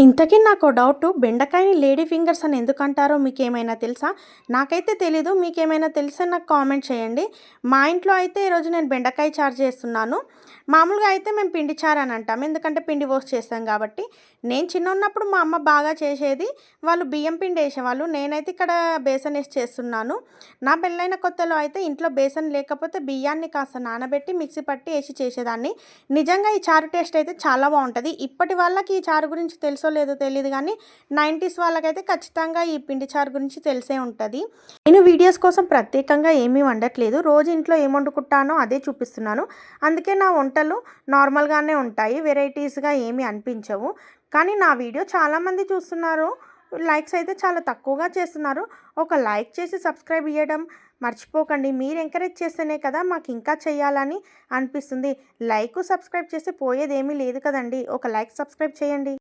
ఇంతకీ నాకు doubt బెండకాయని lady fingers అని ఎందుకు అంటారో తెలుసా? నాకైతే తెలీదు మీకేమైనా ఏమైనా తెలిస్తే నాకు కామెంట్ చేయండి. మా ఇంట్లో అయితే ఈరోజు నేను బెండకాయ చారు చేస్తున్నాను. మామూలుగా అయితే మేము పిండి చారు అని అంటాం ఎందుకంటే పిండి పోసి చేస్తాం కాబట్టి. నేను చిన్న ఉన్నప్పుడు మా అమ్మ బాగా చేసేది వాళ్ళు బియ్యం పిండి వేసేవాళ్ళు. నేనైతే ఇక్కడ బేసన్ వేసి చేస్తున్నాను. నా పెళ్ళైన కొత్తలో అయితే ఇంట్లో బేసన్ లేకపోతే బియ్యాన్ని కాస్త నానబెట్టి మిక్సీ పట్టి వేసి చేసేదాన్ని. నిజంగా ఈ చారు టేస్ట్ అయితే చాలా బాగుంటుంది. ఇప్పటి వాళ్ళకి ఈ చారు గురించి తెలుసు? లేదో తెలియదు కానీ నైంటీస్ వాళ్ళకైతే ఖచ్చితంగా ఈ పిండి చారు గురించి తెలిసే ఉంటుంది. నేను వీడియోస్ కోసం ప్రత్యేకంగా ఏమీ వండట్లేదు. రోజు ఇంట్లో ఏం వండుకుంటానో అదే చూపిస్తున్నాను. అందుకే నా వంటలు నార్మల్గానే ఉంటాయి. వెరైటీస్గా ఏమీ అనిపించవు. కానీ నా వీడియో చాలామంది చూస్తున్నారు. లైక్స్ అయితే చాలా తక్కువగా చేస్తున్నారు. ఒక లైక్ చేసి సబ్స్క్రైబ్ చేయడం మర్చిపోకండి. మీరు ఎంకరేజ్ చేస్తేనే కదా మాకు ఇంకా చేయాలని అనిపిస్తుంది. లైక్ సబ్స్క్రైబ్ చేస్తే పోయేది ఏమీ లేదు కదండి. ఒక లైక్ సబ్స్క్రైబ్ చేయండి.